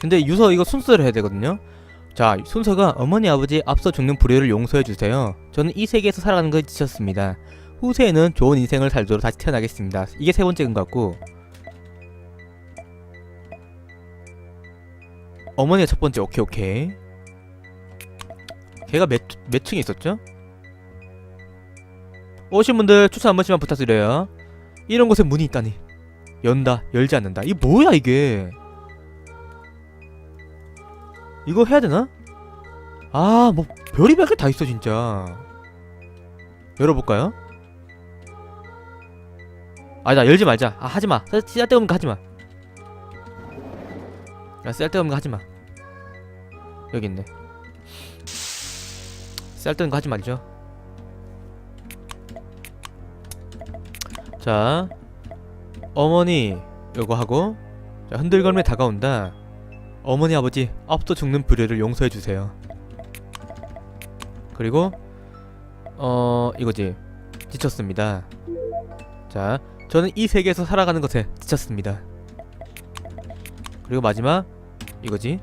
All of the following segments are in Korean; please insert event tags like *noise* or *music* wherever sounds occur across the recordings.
근데 유서 이거 순서를 해야 되거든요. 자, 순서가 어머니 아버지 앞서 죽는 불효를 용서해 주세요. 저는 이 세계에서 살아가는 걸 지쳤습니다. 후세에는 좋은 인생을 살도록 다시 태어나겠습니다. 이게 세 번째인 것 같고 어머니가 첫 번째 오케이 오케이 걔가 몇, 몇 층에 있었죠? 오신 분들 추천 한 번씩만 부탁드려요 이런 곳에 문이 있다니 연다 열지 않는다 이게 뭐야 이게 이거 해야 되나? 아 뭐 별의별 게 다 있어 진짜. 열어볼까요? 아나 열지 말자. 아 하지마. 쓸데없는 거 하지마. 야 쓸데없는 거 하지마. 여기 있네. 쓸데없는 거 하지 말죠. 자 어머니 요거 하고. 자, 흔들걸음에 다가온다 어머니 아버지 앞서 죽는 불효를 용서해 주세요. 그리고 어 이거지. 지쳤습니다. 자 저는 이 세계에서 살아가는 것에 지쳤습니다. 그리고 마지막 이거지.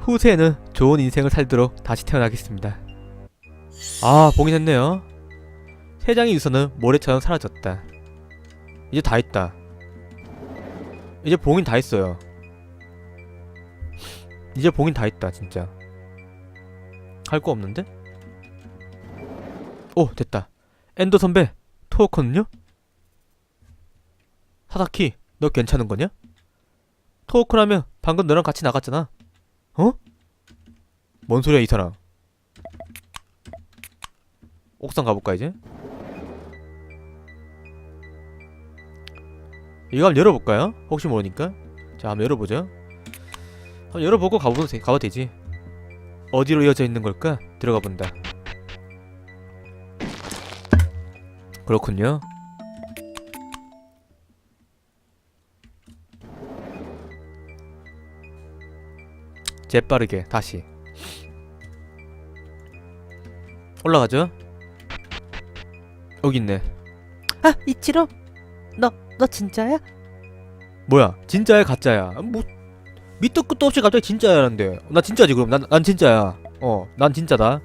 후세에는 좋은 인생을 살도록 다시 태어나겠습니다. 아 보긴 했네요. 세 장의 유서는 모래처럼 사라졌다. 이제 다 했다. 이제 봉인 다 했어요 이제 봉인 다 했다 진짜 할 거 없는데? 오 됐다 엔더 선배 토어커는요? 사다키 너 괜찮은 거냐? 토어커라면 방금 너랑 같이 나갔잖아 어? 뭔 소리야 이 사람 옥상 가볼까 이제? 이거 한번 열어볼까요? 혹시 모르니까 자 한번 열어보죠 한번 열어보고 가봐도, 되, 가봐도 되지. 어디로 이어져 있는 걸까? 들어가 본다. 그렇군요. 재빠르게 다시. 올라가죠? 여기 있네. 아 이치로? 너 너 진짜야? 뭐야? 진짜야 가짜야? 뭐 밑도 끝도 없이 갑자기 진짜야는데. 나 진짜지 그럼. 난, 난 진짜야. 어 난 진짜다.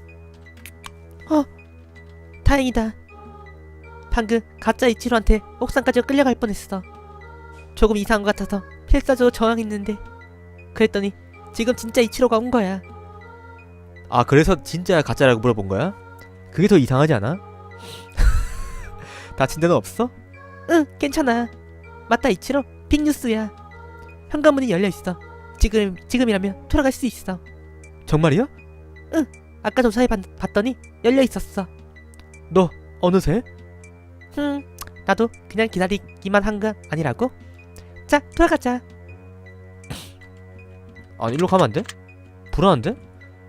다행이다. 방금 가짜 이치로한테 옥상까지 끌려갈 뻔했어. 조금 이상한 것 같아서 필사적으로 저항했는데 그랬더니 지금 진짜 이치로가 온 거야. 아 그래서 진짜야 가짜라고 물어본 거야? 그게 더 이상하지 않아? *laughs* 다친 데는 없어? 응 괜찮아. 맞다 이치로. 빅뉴스야. 현관문이 열려있어 지금 지금이라면 돌아갈 수 있어 정말이야? 아까 조사해 봤, 봤더니 열려 있었어 너 어느새? 흠 나도 그냥 기다리기만 한 거 아니라고? 자 돌아가자 *clears throat* 아니 일로 가면 안 돼? 불안한데?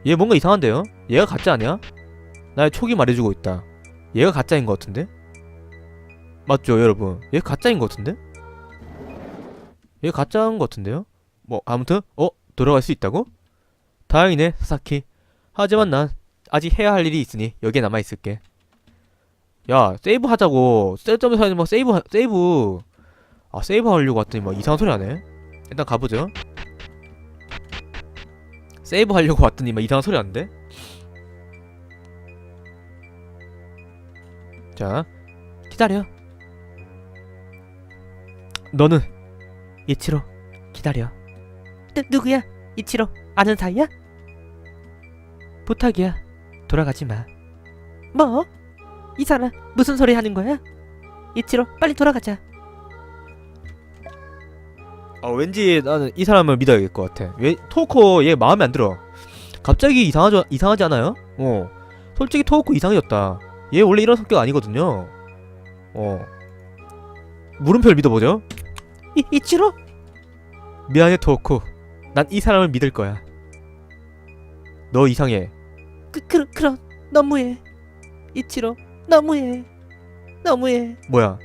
얘 뭔가 이상한데요? 얘가 가짜 아니야? 나의 촉이 말해주고 있다 얘가 가짜인 것 같은데? 맞죠 여러분 얘 가짜인 것 같은데? 얘 가짜인 것 같은데요? 뭐 아무튼 어? 돌아갈 수 있다고? 다행이네 사사키. 하지만 난 아직 해야 할 일이 있으니 여기에 남아있을게. 야 세이브 하자고. 셀점에서 하지 마. 세이브 하- 세이브. 아 세이브 하려고 왔더니 막 이상한 소리 하네. 일단 가보죠. 세이브 하려고 왔더니 막 이상한 소리 하는데? 자 기다려. 너는 이치로 기다려 누, 누구야? 이치로 아는 사이야? 부탁이야 돌아가지 마 뭐? 이 사람 무슨 소리 하는 거야? 이치로 빨리 돌아가자 아 왠지 나는 이 사람을 믿어야 될것 같아 왜 토코 얘 마음에 안 들어 갑자기 이상하지 이상하지 않아요? 어 솔직히 토코 이상해졌다 얘 원래 이런 성격 아니거든요 어 물음표를 믿어보죠 이, 이치로? 미안해 토코 난 이 사람을 믿을 거야 너 이상해 그, 그, 그럼 너무해 이치로 너무해 너무해 뭐야?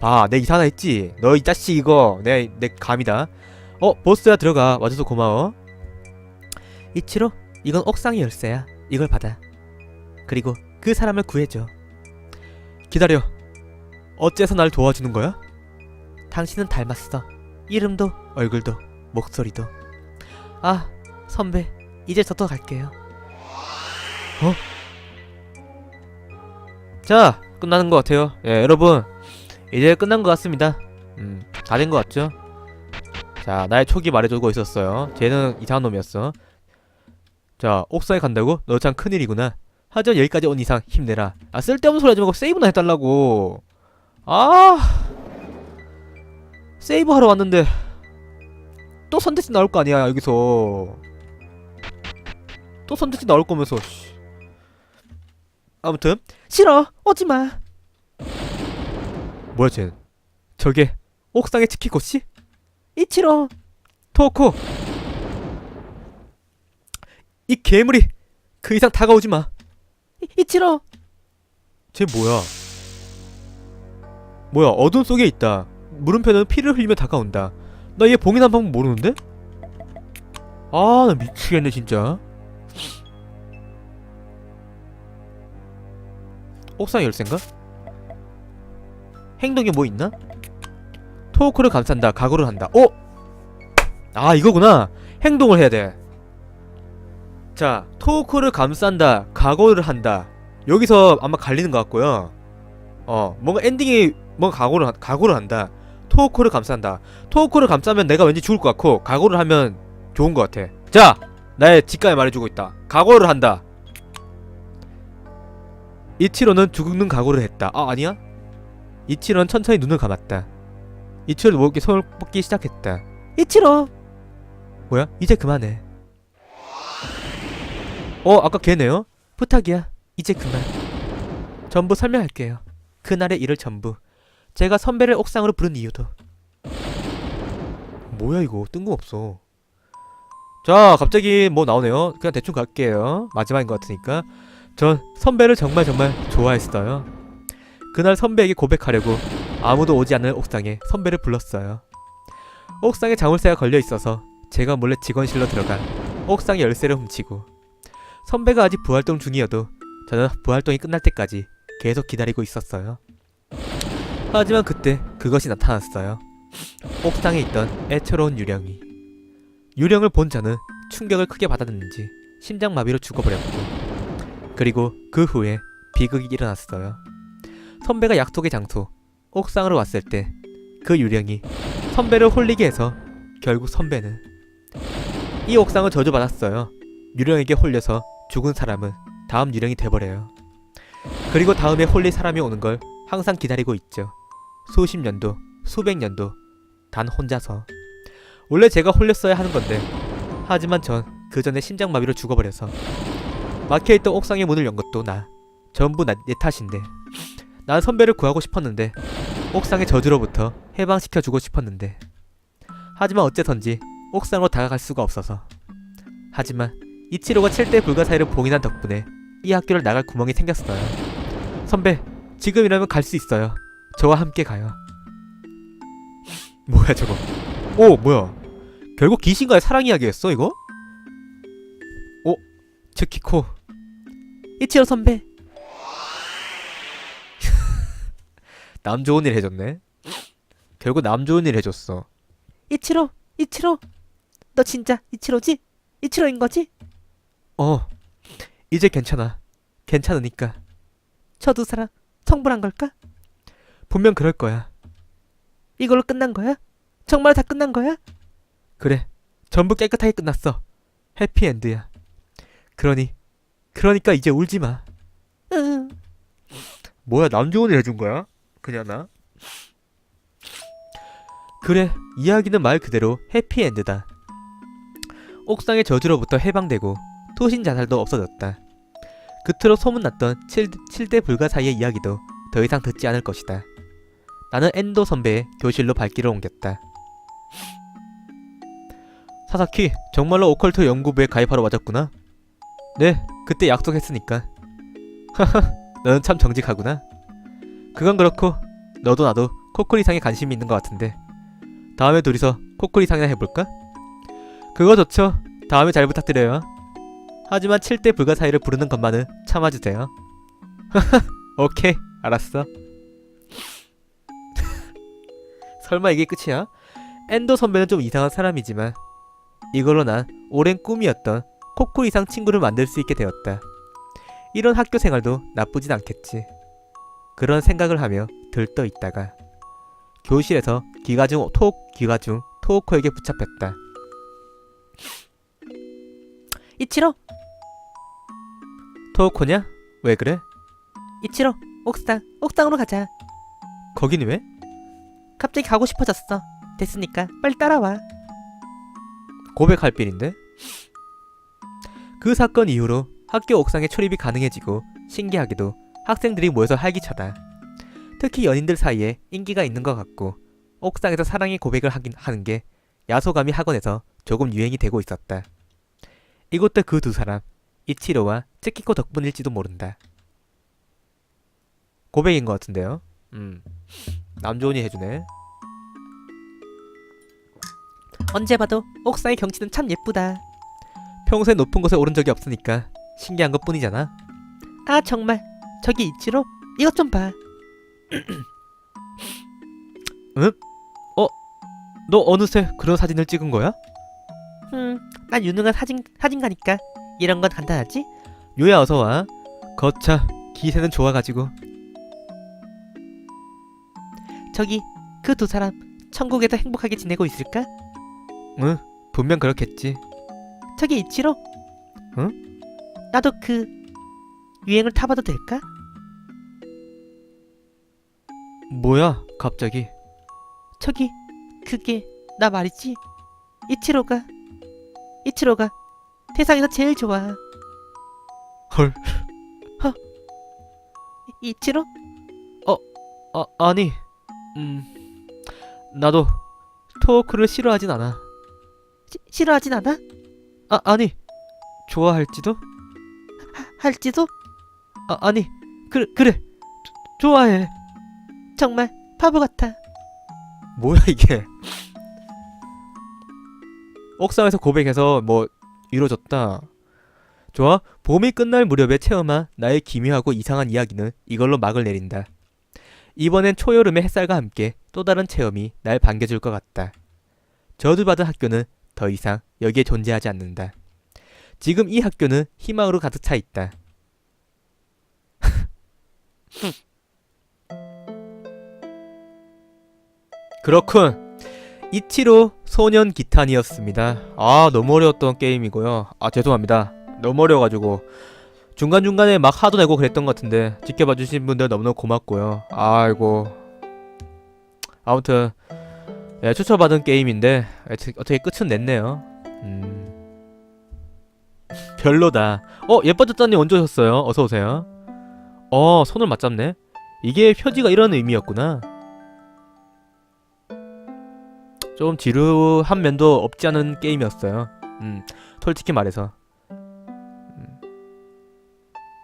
봐, 내 이상하다 했지? 너 이 자식 이거 내, 내 감이다. 어, 보스야 들어가. 와줘서 고마워. 이치로 이건 옥상의 열쇠야 이걸 받아 그리고 그 사람을 구해줘 기다려. 어째서 날 도와주는 거야? 당신은 닮았어 이름도 얼굴도. 목소리도. 아 선배 이제 저도 갈게요. 자 끝나는 것 같아요. 예 여러분. 이제 끝난 것 같습니다. 음다 된 것 같죠? 자 나의 촉이 말해주고 있었어요. 쟤는 이상한 놈이었어. 자 옥상에 간다고? 너 참 큰일이구나. 하지만 여기까지 온 이상 힘내라. 아 쓸데없는 소리 하지 말고 세이브나 해달라고. 아! 세이브 하러 왔는데 또 선택지 나올 거 아니야 여기서 또 선택지 나올 거면서 씨. 아무튼 싫어 오지마 뭐야 쟤 저게 옥상의 치키코씨? 이치로 토코 이 괴물이 그 이상 다가오지 마. 이- 이치로 쟤 뭐야? 뭐야 어둠 속에 있다. 물음표는 피를 흘리며 다가온다. 나 얘 봉인한 방법 모르는데? 아 나 미치겠네 진짜. 옥상 열쇠인가? 행동에 뭐 있나? 토크를 감싼다. 각오를 한다. 어? 아 이거구나. 행동을 해야 돼. 자, 토크를 감싼다. 각오를 한다. 여기서 아마 갈리는 것 같고요. 어, 뭔가 엔딩이 뭔가 각오를 한- 각오를 한다. 토크를 감싼다. 토크를 감싸면 내가 왠지 죽을 것 같고 각오를 하면 좋은 것 같아. 자, 나의 직감이 말해주고 있다. 각오를 한다. 이치로는 죽는 각오를 했다. 아 아니야? 이치로는 천천히 눈을 감았다. 이치로 목에 손을 뻗기 시작했다. 이치로 뭐야? 이제 그만해. 어, 아까 걔네요? 부탁이야 이제 그만 전부 설명할게요 그날의 일을 전부 제가 선배를 옥상으로 부른 이유도 뭐야 이거 뜬금없어. 자, 갑자기 뭐 나오네요. 그냥 대충 갈게요. 마지막인 것 같으니까. 전 선배를 정말 정말 좋아했어요. 그날 선배에게 고백하려고 아무도 오지 않는 옥상에 선배를 불렀어요. 옥상에 자물쇠가 걸려 있어서 제가 몰래 직원실로 들어가 옥상 열쇠를 훔치고 선배가 아직 부활동 중이어도 저는 부활동이 끝날 때까지 계속 기다리고 있었어요. 하지만 그때 그것이 나타났어요. 옥상에 있던 애처로운 유령이 유령을 본 저는 충격을 크게 받았는지 심장마비로 죽어버렸고 그리고 그 후에 비극이 일어났어요. 선배가 약속의 장소 옥상으로 왔을 때 그 유령이 선배를 홀리게 해서 결국 선배는 이 옥상을 저주받았어요. 유령에게 홀려서 죽은 사람은 다음 유령이 돼버려요. 그리고 다음에 홀릴 사람이 오는 걸 항상 기다리고 있죠. 수십 년도, 수백 년도 단 혼자서. 원래 제가 홀렸어야 하는 건데. 하지만 전 그 전에 심장마비로 죽어버려서. 막혀있던 옥상의 문을 연 것도 나. 전부 나, 내 탓인데. 난 선배를 구하고 싶었는데. 옥상의 저주로부터 해방시켜주고 싶었는데. 하지만 어째선지 옥상으로 다가갈 수가 없어서. 하지만 이치로가 7대 불가사의를 봉인한 덕분에 이 학교를 나갈 구멍이 생겼어요. 선배 지금이라면 갈 수 있어요 저와 함께 가요. *laughs* 뭐야 저거. 오 뭐야. 결국 귀신과의 사랑 이야기였어 이거? 어? 츠키코. 이치로 선배. *laughs* 남 좋은 일 해줬네. 결국 남 좋은 일 해줬어. 이치로 이치로. 너 진짜 이치로지? 이치로인 거지? 어 이제 괜찮아. 괜찮으니까. 저 두 사람 성불한 걸까? 분명 그럴 거야 이걸로 끝난 거야? 정말 다 끝난 거야? 그래 전부 깨끗하게 끝났어 해피엔드야 그러니 그러니까 이제 울지 마 응 뭐야 남 좋은 일 해준 거야? 그냥 나? 그래 이야기는 말 그대로 해피엔드다 옥상의 저주로부터 해방되고 토신 자살도 없어졌다 그토록 소문났던 7, 7대 불가사의의 이야기도 더 이상 듣지 않을 것이다 나는 엔도 선배의 교실로 발길을 옮겼다. 사사키 정말로 오컬트 연구부에 가입하러 맞았구나. 네 그때 약속했으니까. 하하 너는 참 정직하구나. 그건 그렇고 너도 나도 코코리상에 관심이 있는 것 같은데. 다음에 둘이서 코코리상이나 해볼까? 그거 좋죠. 다음에 잘 부탁드려요. 하지만 7대 불가사의를 부르는 것만은 참아주세요. *laughs* 오케이 알았어 설마 이게 끝이야? 엔더 선배는 좀 이상한 사람이지만 이걸로 난 오랜 꿈이었던 코코 이상 친구를 만들 수 있게 되었다. 이런 학교 생활도 나쁘진 않겠지. 그런 생각을 하며 들떠 있다가 교실에서 기가중 토 기가중 토오코에게 붙잡혔다. 이치로 토오코냐? 왜 그래? 이치로 옥상 옥상으로 가자 거긴 왜? 갑자기 가고 싶어졌어 됐으니까 빨리 따라와 고백할 빌인데? 그 사건 이후로 학교 옥상에 출입이 가능해지고 신기하게도 학생들이 모여서 활기차다. 특히 연인들 사이에 인기가 있는 것 같고 옥상에서 사랑의 고백을 하긴 하는 게 야소감이 학원에서 조금 유행이 되고 있었다. 이것도 그 두 사람 이치로와 츠키코 덕분일지도 모른다. 고백인 것 같은데요. 음, 남조은이 해주네. 언제 봐도 옥상의 경치는 참 예쁘다 평소에 높은 곳에 오른 적이 없으니까 신기한 것 뿐이잖아. 아 정말 저기 이치로 이것 좀봐 *clears throat* 너 어느새 그런 사진을 찍은 거야? 난 유능한 사진, 사진가니까 이런 건 간단하지? 요야 어서 와. 거차 기세는 좋아가지고. 저기 그 두 사람 천국에서 행복하게 지내고 있을까? 응, 분명 그렇겠지. 저기 이치로 응? 나도 그 유행을 타봐도 될까? 뭐야, 갑자기. 저기 그게 나 말이지 이치로가 이치로가 세상에서 제일 좋아 헐. 허 이- 이치로? 아, 아니. 음. 나도 토크를 싫어하진 않아. 시, 싫어하진 않아? 아, 아니. 좋아할지도? 할지도? 아, 아니. 그래, 그래. 조- 좋아해. 정말 바보 같아 뭐야, 이게. 옥상에서 고백해서 뭐 이루어졌다. 좋아. 봄이 끝날 무렵에 체험한 나의 기묘하고 이상한 이야기는 이걸로 막을 내린다. 이번엔 초여름의 햇살과 함께 또 다른 체험이 날 반겨줄 것 같다. 저주받은 학교는 더 이상 여기에 존재하지 않는다. 지금 이 학교는 희망으로 가득 차 있다. *laughs* 그렇군. 이치로 소년 기탄이었습니다. 아 너무 어려웠던 게임이고요. 아 죄송합니다. 너무 어려워가지고 중간 중간에 막 하도 내고 그랬던 것 같은데 지켜봐 주신 분들 너무너무 고맙고요. 아이고 아무튼 예, 추천받은 게임인데 어떻게- 어떻게 끝은 냈네요. 음 *laughs* 별로다. 어 예뻐졌다님 언제 오셨어요? 어서 오세요. 어 손을 맞잡네. 이게 표지가 이런 의미였구나. 좀 지루한 면도 없지 않은 게임이었어요. 음, 솔직히 말해서.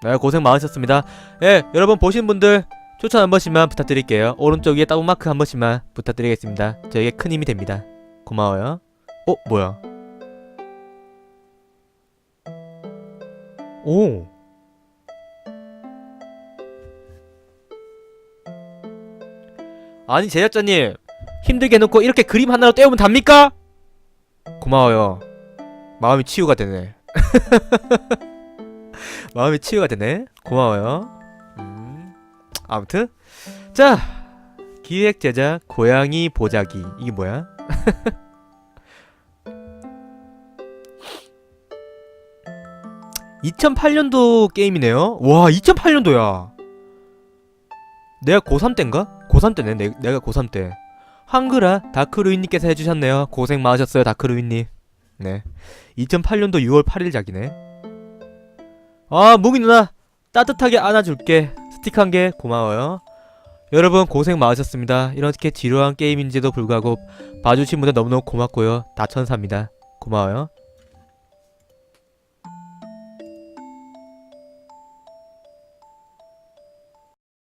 음. 네, 고생 많으셨습니다. 예, 여러분 보신 분들 추천 한 번씩만 부탁드릴게요. 오른쪽 위에 따봉 마크 한 번씩만 부탁드리겠습니다. 저에게 큰 힘이 됩니다. 고마워요. 어, 뭐야? 오. 아니 제작자님 힘들게 해놓고 이렇게 그림 하나로 때우면 답니까? 고마워요. 마음이 치유가 되네. *laughs* 마음이 치유가 되네. 고마워요. 음, 아무튼 자 기획 제작 고양이 보자기 이게 뭐야? *laughs* (2008년도) 게임이네요 와 (2008년도야) 내가 고3 때인가? 고3 때네 내, 내가 고3 때 한글아 다크루인님께서 해주셨네요. 고생 많으셨어요 다크루인님. 네. 2008년도 6월 8일 작이네. 아 무기 누나 따뜻하게 안아줄게. 스틱 한 개 고마워요. 여러분 고생 많으셨습니다. 이렇게 지루한 게임인지도 불구하고 봐주신 분들 너무너무 고맙고요. 다천사입니다. 고마워요.